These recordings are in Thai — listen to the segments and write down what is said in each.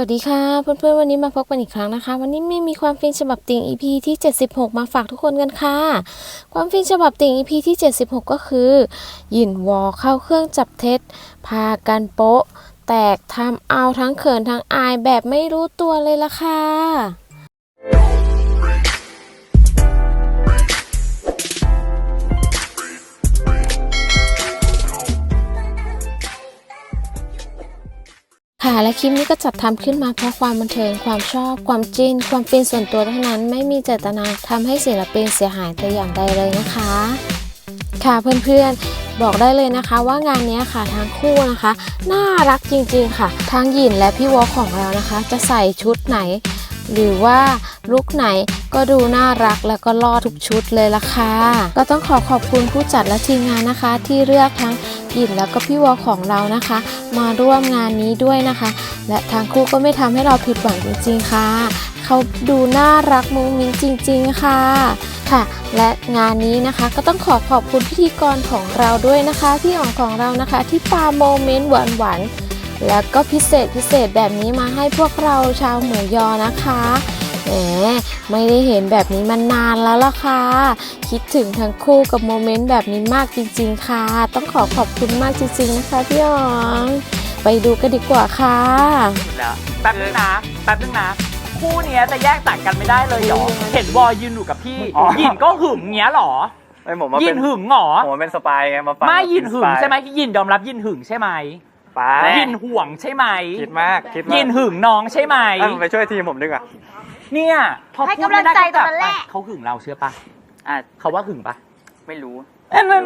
สวัสดีค่ะ เพื่อนๆ วันนี้มาพบกันอีกครั้งนะคะ วันนี้ไม่มีความฟินฉบับติ่ง EP ที่ 76 มาฝากทุกคนกันค่ะ ความฟินฉบับติ่ง EP ที่ 76 ก็คือยินวอเข้าเครื่องจับเท็จ พากันโป๊ะ แตกทำเอาทั้งเขินทั้งอายแบบไม่รู้ตัวเลยล่ะค่ะ ค่ะ และคลิปนี้ก็จัดทำขึ้นมาเพราะความบันเทิง ความชอบ ความจิ้น ความฟินส่วนตัวเท่านั้น ไม่มีเจตนาทำให้ศิลปินเสียหายแต่อย่างใดเลยนะคะ ค่ะเพื่อนๆ บอกได้เลยนะคะ ว่างานนี้ค่ะทั้งคู่นะคะ น่ารักจริงๆค่ะ ทั้งหยินและพี่วอของเรานะคะ จะใส่ชุดไหน หรือว่าลุคไหนก็ดูน่ารักแล้วก็ล่อทุกชุดเลยล่ะค่ะ ก็ต้องขอขอบคุณผู้จัดและทีมงานนะคะ ที่เลือกทั้ง หยินแล้วก็พี่วอของเรานะคะ มาร่วมงานนี้ด้วยนะคะ และทั้งคู่ก็ไม่ทำให้เราผิดหวังจริงๆค่ะ เขาดูน่ารักมุ้งมิ้งจริง ๆ ค่ะค่ะ และงานนี้นะคะก็ต้องขอขอบคุณพิธีกรของเราด้วยนะคะ พี่อ๋องของเรานะคะ ที่ปาโมเมนต์หวานๆแล้วก็พิเศษพิเศษแบบนี้มาให้พวกเราชาวเหมูยอนะคะ แหมไม่ได้เห็นแบบนี้มานานแล้วล่ะค่ะ คิดถึงทั้งคู่กับโมเมนต์แบบนี้มากจริง ๆ ค่ะ ต้องขอขอบคุณมากจริง ๆ นะคะพี่อ๋อง ไปดูกันดีกว่าค่ะ แล้วแป๊บนึงนะแป๊บนึงนะคู่เนี้ยจะแยกจากกันไม่ได้เลยเหรอเห็นวอยืนอยู่กับพี่อ๋อ ยินก็หึงเงี้ยเหรอไม่ผมมายิเป็นนหึงเหรอผมมาเป็นสปายไงมาฟังไม่ยินหึงสปาใช่ไหมยินยอมรับยินหึงใช่ไหมไปยินห่วงใช่ไหมคิดมากคิดมากยินหึงน้องใช่ไหม เอ้ยผมไปช่วยทีมผมดีกว่า เนี่ยพอให้พูดไม่ได้กำลังใจก็ตอนนั้นแหละเขาหึงเราเชื่อปะอะเขาว่าหึงปะไม่รู้อันนั้น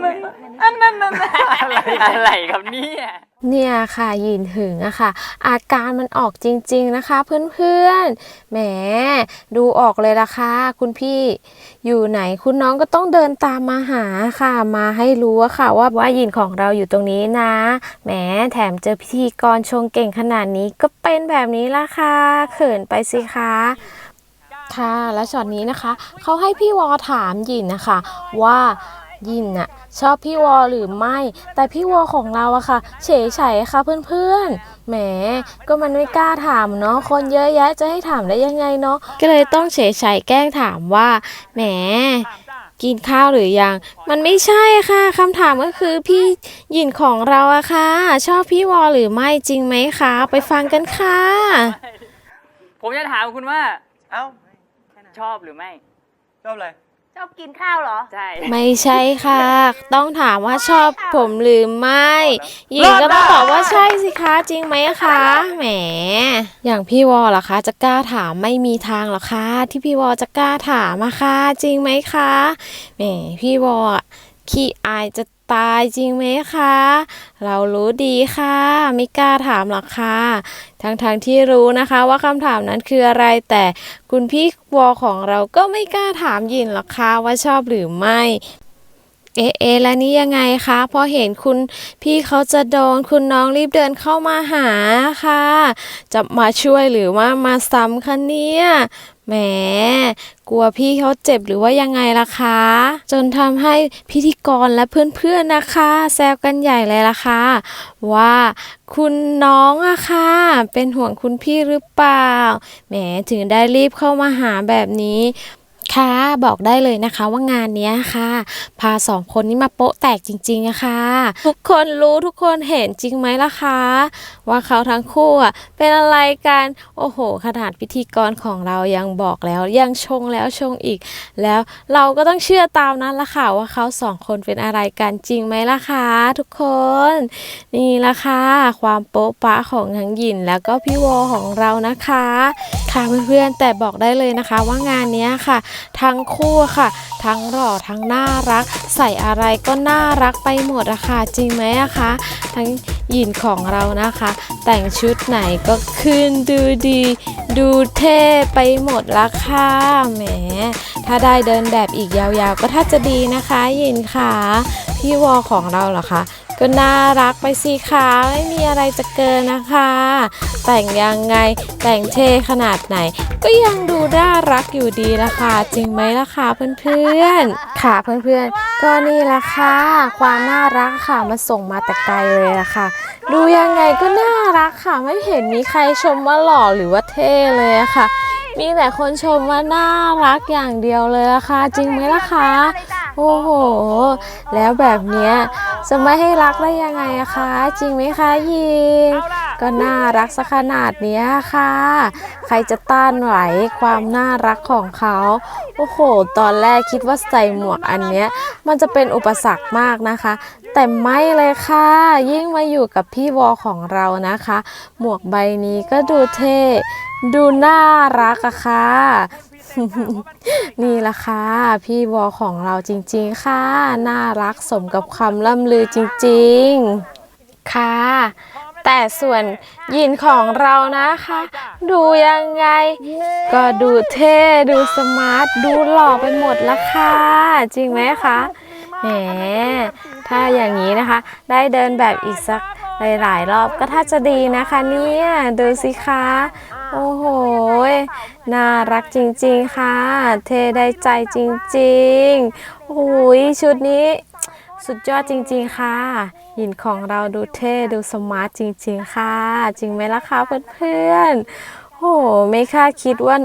อันนั้นอันนั้นอะไรครับเนี่ยเนี่ยค่ะยินหึงอะค่ะ อาการมันออกจริง ๆนะคะ เพื่อนๆแหมดูออกเลยละค่ะคุณพี่ อยู่ไหนคุณน้องก็ต้องเดินตามมาหาค่ะ มาให้รู้อะค่ะ ว่าว่ายินของเราอยู่ตรงนี้นะแหมแถมเจอพิธีกรชงเก่งขนาดนี้ก็เป็นแบบนี้ละค่ะเขินไปสิคะ ค่ะ และช็อตนี้นะคะเขาให้พี่วอถามยินนะคะ ว่ายินน่ะชอบพี่วอหรือไม่ แต่พี่วอของเราอะค่ะ เฉยเฉยค่ะเพื่อนๆแหมก็มันไม่กล้าถามเนาะคนเยอะแยะจะให้ถามได้ยังไงเนาะก็เลยต้องเฉยเฉยแกล้งถามว่าแหมกินข้าวหรือยัง มันไม่ใช่ค่ะคำถามก็คือพี่ยินของเราอะค่ะ ชอบพี่วอหรือไม่จริงไหมคะ ไปฟังกันค่ะ ผมจะถามคุณว่า เอ้า ชอบหรือไม่ ชอบอะไร ชอบกินข้าวเหรอ ใช่ ไม่ใช่ค่ะ ต้องถามว่าชอบผมหรือไม่หญิงก็ต้องตอบว่าใช่สิคะจริงไหมคะ แหม อย่างพี่วอล่ะคะ จะกล้าถามไม่มีทางหรอกคะ ที่พี่วอจะกล้าถามอะค่ะจริงไหมคะ แหม พี่วออะขี้อายจะ ตายจริงไหมคะ เรารู้ดีค่ะ ไม่กล้าถามหรอกค่ะทั้งๆทที่รู้นะคะว่าคำถามนั้นคืออะไร แต่คุณพี่วอของเราก็ไม่กล้าถามยินหรอกค่ะว่าชอบหรือไม่เอ๊ะเอ๊ะแล้วนี่ยังไงคะพอเห็นคุณพี่เขาจะโดนคุณน้องรีบเดินเข้ามาหาค่ะ จะมาช่วยหรือว่ามาซ้ำคะเนี่ย แหมกลัวพี่เขาเจ็บหรือว่ายังไงล่ะคะ จนทำให้พิธีกรและเพื่อนๆนะคะ แซวกันใหญ่เลยล่ะค่ะว่าคุณน้องอะค่ะ เป็นห่วงคุณพี่หรือเปล่าแหมถึงได้รีบเข้ามาหาแบบนี้ ค่ะบอกได้เลยนะคะว่างานเนี้ยค่ะ พาสองคนนี้มาโป๊ะแตกจริงๆะค่ะทุกคนรู้ทุกคนเห็นจริงไหมล่ะคะ ว่าเขาทั้งคู่อะเป็นอะไรกันโอ้โหขนาดพิธีกรของเรายังบอกแล้วยังชงแล้วชงอีก แล้วเราก็ต้องเชื่อตามนั้นละค่ะ ว่าเขาสองคนเป็นอะไรกันจริงไหมล่ะคะทุกคน นี่ละค่ะความโป๊ะปะของทั้งหยินแล้วก็พี่วอของเรานะคะ ค่ะเพื่อนๆแต่บอกได้เลยนะคะว่างานเนี้ยค่ะทั้งคู่ค่ะ ทั้งหล่อทั้งน่ารัก ใส่อะไรก็น่ารักไปหมดอะค่ะจริงไหมอะคะทั้งหยินของเรานะคะ แต่งชุดไหนก็ขึ้นดูดี ดูเท่ไปหมดละค่ะแหมถ้าได้เดินแบบอีกยาวๆ ก็ถ้าจะดีนะคะ ยินค่ะ พี่วอของเราเหรอคะ ก็น่ารักไปสิคะไม่มีอะไรจะเกินนะคะ แต่งยังไงแต่งเท่ขนาดไหน ก็ยังดูน่ารักอยู่ดีละค่ะ จริงไหมล่ะคะเพื่อนๆ ค่ะเพื่อนๆ ก็นี่ละค่ะ ความน่ารักค่ะมาส่งมาแต่ไกลเลยละค่ะ ดูยังไงก็น่ารักค่ะ ไม่เห็นมีใครชมว่าหล่อหรือว่าเท่เลยอะค่ะ มีแต่คนชมว่าน่ารักอย่างเดียวเลยละค่ะ จริงไหมล่ะคะ โอ้โห แล้วแบบเนี้ยจะไม่ให้รักได้ยังไงอะคะ จริงไหมคะยิงเอาล่ะก็น่ารักสักขนาดเนี้ยค่ะ ใครจะต้านไหวความน่ารักของเขา โอ้โห ตอนแรกคิดว่าใส่หมวกอันเนี้ย มันจะเป็นอุปสรรคมากนะคะ แต่ไม่เลยค่ะ ยิ่งมาอยู่กับพี่วอของเรานะคะ หมวกใบนี้ก็ดูเท่ ดูน่ารักอะค่ะ นี่ละค่ะ พี่วอของเราจริงๆ ค่ะ น่ารักสมกับคำล่ำลือจริงๆ ค่ะ แต่ส่วนยินของเรานะคะ ดูยังไง ก็ดูเท่ดูสมาร์ท ดูหล่อไปหมดละค่ะ จริงไหมคะแหมถ้าอย่างนี้นะคะ ได้เดินแบบอีกสักหลายๆรอบก็ถ้าจะดีนะคะเนี่ย ดูสิคะ โอ้โห น่ารักจริงๆค่ะ เทได้ใจจริงๆ โอ้โหชุดนี้สุดยอดจริงๆค่ะหยินของเราดูเท่ดูสมาร์ทจริงๆค่ะ จริงไหมล่ะคะเพื่อนๆ โอ้โหไม่คาดคิดว่า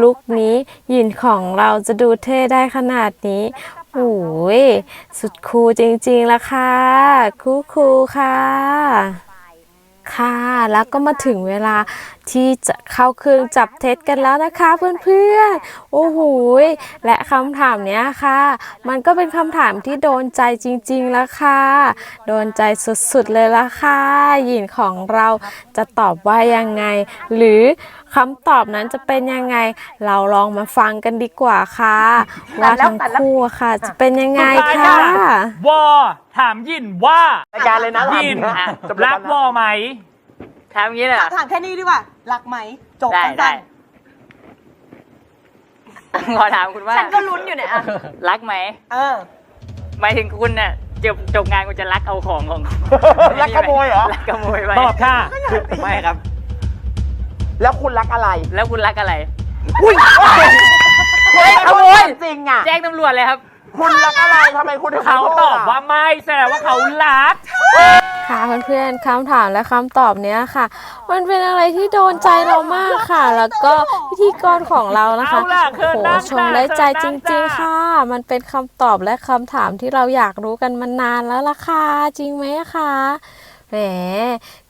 ลุคนี้หยินของเราจะดูเท่ได้ขนาดนี้โอ้ยสุดคูลจริงๆละค่ะ คูลคูลๆค่ะ ค่ะ แล้วก็มาถึงเวลาที่จะเข้าเครื่องจับเท็จกันแล้วนะคะเพื่อนๆ โอ้โห และคำถามเนี้ยค่ะ มันก็เป็นคำถามที่โดนใจจริงๆแล้วค่ะ โดนใจสุดๆเลยละค่ะ หยินของเราจะตอบว่ายังไง หรือคำตอบนั้นจะเป็นยังไง เราลองมาฟังกันดีกว่าค่ะ ว่าทั้งคู่ค่ะจะเป็นยังไงค่ะวอ ถามยินว่ารายการเลยนะยินอะรักวอไหม ถามอย่างนี้เลยเหรอ ถามแค่นี้ดีกว่ารักไหมจบได้สั้นๆได้ขอถามคุณว่าฉันก็ลุ้นอยู่เนี่ยอะรักไหมเออ หมายถึงคุณเนี่ยจบจบงานคุณจะรักเอาของของรักขโมยเหรอ รักขโมยไปตอบค่ะ ไม่ครับ แล้วคุณรักอะไรแล้วคุณรักอะไรขโมย จริงอะ แจ้งตำรวจเลยครับ คุณรักอะไรทำไมคุณถึงเขาขโทษตอบะว่าไม่แสดงว่าเขารัก ค่ะเพื่อนๆคำถามและคำตอบเนี้ยค่ะ มันเป็นอะไรที่โดนใจเรามากค่ะ แล้วก็พิธีกรของเรานะคะเอาล่ะเชิญโอ้โหนั่งชมได้ใจจ้ะจเชิญนั่งริงจ้ะๆค่ะ มันเป็นคำตอบและคำถามที่เราอยากรู้กันมานานแล้วล่ะค่ะจริงไหมคะ แหม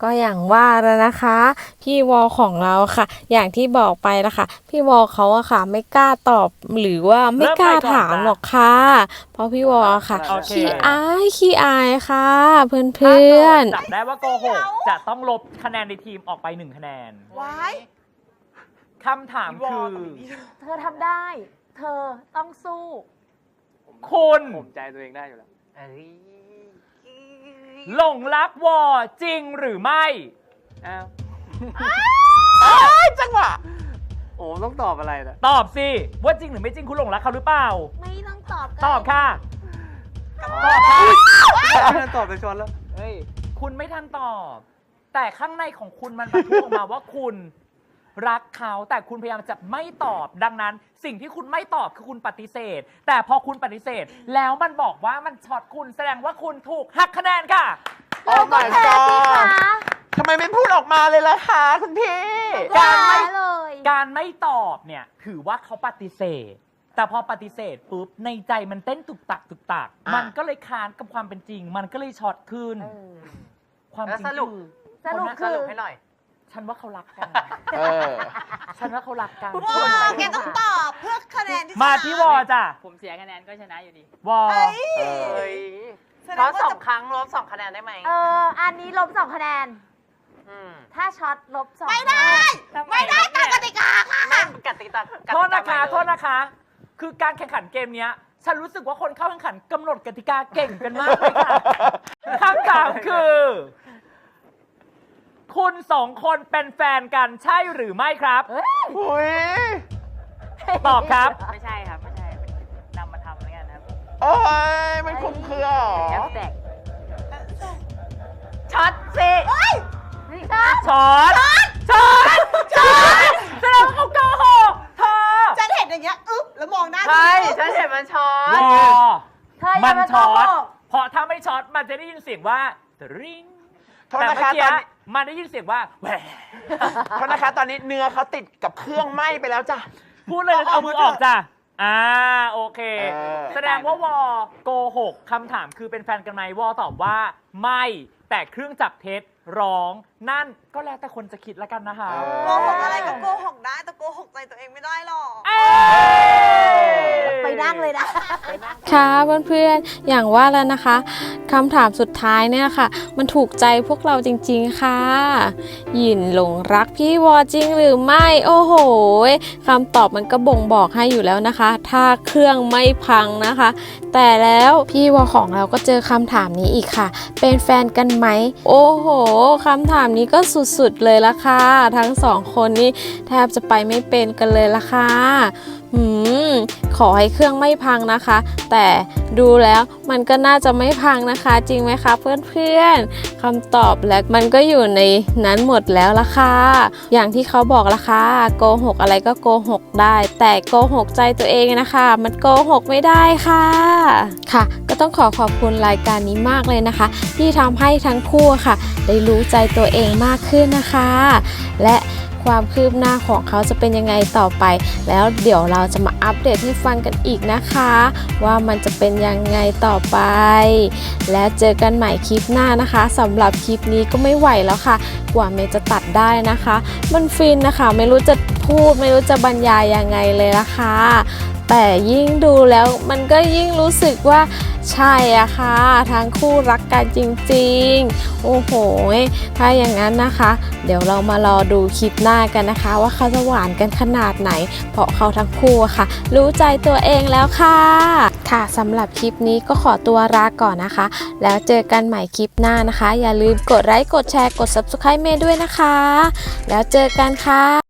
ก็อย่างว่าแล้วนะคะ พี่วอลของเราค่ะ อย่างที่บอกไปละค่ะพี่วอลเขาอะค่ะ ไม่กล้าตอบหรือว่าไม่กล้าถามหรอกค่ะเพราะพี่วอลค่ะโอเค ขี้อายขี้อายค่ะ เพื่อนๆจับได้ว่าโกหกจะต้องลบคะแนนในทีมออกไปหนึ่งคะแนนว้ายคำถามคือ เธอทำได้ เธอต้องสู้ คุณ ผมใจตัวเองได้อยู่แล้ว หลงรักวอจริงหรือไม่อ้าวจังหวะโอ้ต้องตอบอะไรนะตอบสิว่าจริงหรือไม่จริงคุณหลงรักเขาหรือเปล่า ไม่ต้องตอบตอบค่ะตอบไปชวนแล้วเฮ้ยคุณไม่ทันตอบ แต่ข้างในของคุณมันปะทุออกมาว่าคุณ รักเขาแต่คุณพยายามจะไม่ตอบดังนั้น สิ่งที่คุณไม่ตอบคือคุณปฏิเสธ แต่พอคุณปฏิเสธ แล้วมันบอกว่ามันช็อตคุณแสดงว่าคุณถูกหักคะแนนค่ะโอ้ my god ทำไมไม่พูดออกมาเลยล่ะคะคุณพี่ การไม่เลย การไม่ตอบเนี่ยถือว่าเขาปฏิเสธ แต่พอปฏิเสธปุ๊บในใจมันเต้นตุกตักตุกตัก อะ มันก็เลยค้านกับความเป็นจริง มันก็เลยช็อตขึ้นความจริงแล้วสรุป คือสรุปคือให้หน่อย ฉันว่าเขารักกัน เออ ฉันว่าเขารักกันแกต้องตอบเพื่อคะแนนที่มาที่วอจ้ะผมเสียคะแนนก็ชนะอยู่ดี วอ เออเพราะสองครั้งเออ อันนี้ลบสองคะแนน ถ้าช็อตลบสองไม่ได้ ไม่ได้ตามกติกาค่ะโทษนะคะโทษนะคะ คือการแข่งขันเกมเนี้ยฉันรู้สึกว่าคนเข้าแข่งขันกำหนดกติกาเก่งกันมากเลยค่ะคำถามคือ คุณสองคนเป็นแฟนกันใช่หรือไม่ครับอุ้ยตอบครับ ไม่ใช่ครับ ไม่ใช่นำมาทำแล้วกันครับโอ้ยมันคุ้มเครือเหรอแอปแตกช็อตสินี่ก็ช็อตช็อตช็อตแสดงว่าเขาโกหกเธอฉันเห็นอย่างเงี้ยอึ๊บแล้วมองหน้าใช่ฉันเห็นมันช็อวตอเธออมัย่านมาโกช็อหตกเพราะถ้าไม่ช็อตมันจะได้ยินเสียงว่าตริง โทษแต่นะเมื่อคะกี้ตอนนี้มันได้ยินเสียงว่าแหวโทษนะคะตอนนี้เนื้อเขาติดกับเครื่องไหม้ไปแล้วจ้ะ พูดเลยนะเอามือออกจ้ะอ่าโอเค เออ แสดงว่าวอโกหกคำถามคือเป็นแฟนกันไหมวอตอบว่า ไม่แต่เครื่องจับเท็จร้องนั่นก็แล้วแต่คนจะคิดแล้วกันนะคะโกหกอะไรก็โกหกได้แต่โกหกใจตัวเองไม่ได้หรอกเอ้ยไปนั่งเลยนะค่ะเพื่อนๆอย่างว่าแล้วนะคะคำถามสุดท้ายเนี่ยค่ะ มันถูกใจพวกเราจริงๆค่ะหยินหลงรักพี่วอจริงหรือไม่โอ้โหคำตอบมันก็บ่งบอกให้อยู่แล้วนะคะ ถ้าเครื่องไม่พังนะคะ แต่แล้วพี่วอของเราก็เจอคำถามนี้อีกค่ะ เป็นแฟนกันไหมโอ้โหคำถามนี้ก็สุสุดๆเลยละค่ะ ทั้งสองคนนี้แทบจะไปไม่เป็นกันเลยละค่ะ อืมขอให้เครื่องไม่พังนะคะ แต่ดูแล้วมันก็น่าจะไม่พังนะคะ จริงไหมคะเพื่อนๆคำตอบและมันก็อยู่ในนั้นหมดแล้วละค่ะ อย่างที่เขาบอกละค่ะโกหกอะไรก็โกหกได้ แต่โกหกใจตัวเองนะคะ มันโกหกไม่ได้ค่ะ ค่ะ ก็ต้องขอขอบคุณรายการนี้มากเลยนะคะ ที่ทำให้ทั้งคู่ค่ะ ได้รู้ใจตัวเองมากขึ้นนะคะ และ ความคืบหน้าของเขาจะเป็นยังไงต่อไป แล้วเดี๋ยวเราจะมาอัปเดตให้ฟังกันอีกนะคะ ว่ามันจะเป็นยังไงต่อไป และเจอกันใหม่คลิปหน้านะคะสำหรับคลิปนี้ก็ไม่ไหวแล้วค่ะ กว่าเมย์จะตัดได้นะคะ มันฟินนะคะ ไม่รู้จะพูดไม่รู้จะบรรยายยังไงเลยละค่ะ แต่ยิ่งดูแล้วมันก็ยิ่งรู้สึกว่าใช่อะค่ะทั้งคู่รักกันจริงๆ โอ้โห ถ้าอย่างนั้นนะคะ เดี๋ยวเรามารอดูคลิปหน้ากันนะคะ ว่าเขาจะหวานกันขนาดไหน เพราะเขาทั้งคู่อะค่ะ รู้ใจตัวเองแล้วค่ะ ค่ะสำหรับคลิปนี้ก็ขอตัวลาก่อนนะคะ แล้วเจอกันใหม่คลิปหน้านะคะ อย่าลืมกดไลค์กดแชร์กด subscribe เมย์ด้วยนะคะ แล้วเจอกันค่ะ